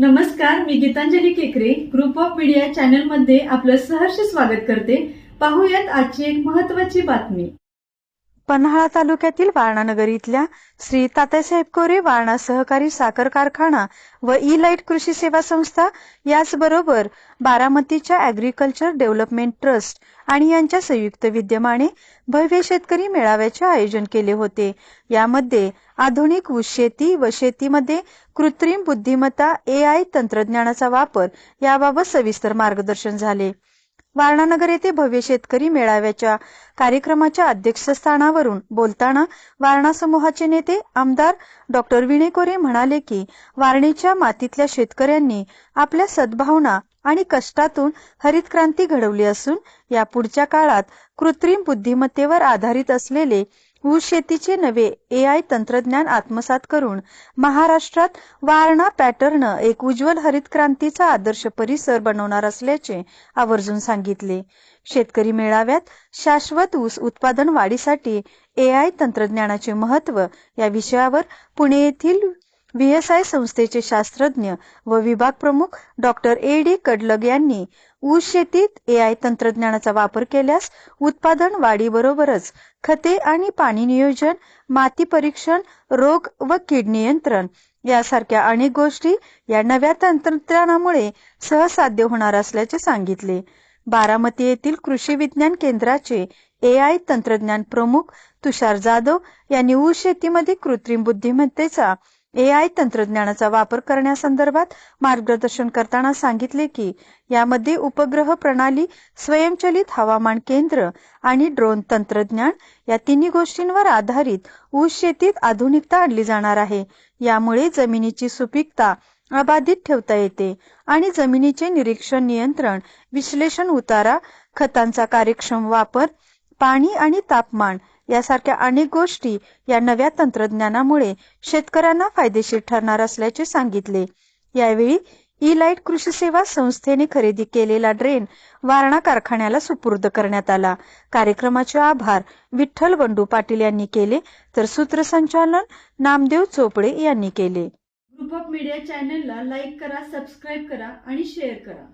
नमस्कार मी गीतांजली केकरे. Group of media चॅनलमध्ये आपलं सहर्ष स्वागत करते. पाहूयात आजची एक महत्वाची बातमी. पन्हाळा तालुक्यातील वारणानगर इथल्या श्री तात्यासाहेब कोरे वारणा सहकारी साखर कारखाना व ई लाइट कृषी सेवा संस्था याचबरोबर बारामतीच्या अॅग्रिकल्चर डेव्हलपमेंट ट्रस्ट आणि यांच्या संयुक्त विद्यमाने भव्य शेतकरी मेळाव्याचे आयोजन केले होते. यामध्ये आधुनिक ऊस शेती व शेतीमध्ये कृत्रिम बुद्धिमत्ता ए आय तंत्रज्ञानाचा वापर याबाबत सविस्तर मार्गदर्शन झाले. वारणानगर येथे भव्य शेतकरी मेळाव्याच्या कार्यक्रमाच्या अध्यक्षस्थानावरून बोलताना वारणा समूहाचे नेते आमदार डॉक्टर विणे कोरे म्हणाले की वारणेच्या मातीतल्या शेतकऱ्यांनी आपल्या सद्भावना आणि कष्टातून हरित क्रांती घडवली असून या पुढच्या काळात कृत्रिम बुद्धिमत्तेवर आधारित असलेले ऊस शेतीचे नवे ए आय तंत्रज्ञान आत्मसात करून महाराष्ट्रात वारणा पॅटर्न एक उज्ज्वल हरित क्रांतीचा आदर्श परिसर बनवणार असल्याचे आवर्जून सांगितले. शेतकरी मेळाव्यात शाश्वत ऊस उत्पादन वाढीसाठी ए आय तंत्रज्ञानाचे महत्त्व या विषयावर पुणे येथील व्हीएसआय संस्थेचे शास्त्रज्ञ व विभाग प्रमुख डॉक्टर ए. डी. कडलग यांनी ऊस शेतीत ए आय तंत्रज्ञानाचा वापर केल्यास उत्पादन वाढीबरोबरच खते आणि पाणी नियोजन माती परीक्षण रोग व कीड नियंत्रण यासारख्या अनेक गोष्टी या नव्या तंत्रज्ञानामुळे सहसाध्य होणार असल्याचे सांगितले. बारामती येथील कृषी विज्ञान केंद्राचे ए आय तंत्रज्ञान प्रमुख तुषार जाधव यांनी ऊस शेतीमध्ये कृत्रिम बुद्धिमत्तेचा ए आय तंत्रज्ञानाचा वापर करण्यासंदर्भात मार्गदर्शन करताना सांगितले की यामध्ये उपग्रह प्रणाली स्वयंचलित हवामान केंद्र आणि ड्रोन तंत्रज्ञान या तिन्ही गोष्टींवर आधारित ऊस शेतीत आधुनिकता आणली जाणार आहे. यामुळे जमिनीची सुपीकता अबाधित ठेवता येते आणि जमिनीचे निरीक्षण नियंत्रण विश्लेषण उतारा खतांचा कार्यक्षम वापर पाणी आणि तापमान यासारख्या अनेक गोष्टी या नव्या तंत्रज्ञानामुळे शेतकऱ्यांना फायदेशीर ठरणार असल्याचे सांगितले. यावेळी ई लाइट कृषी सेवा संस्थेने खरेदी केलेला ड्रेन वारणा कारखान्याला सुपूर्द करण्यात आला. कार्यक्रमाचे आभार विठ्ठल बंडू पाटील यांनी केले तर सूत्रसंचालन नामदेव चोपडे यांनी केले. ग्रुप ऑफ मीडिया चॅनलला लाईक करा सबस्क्राईब करा आणि शेअर करा.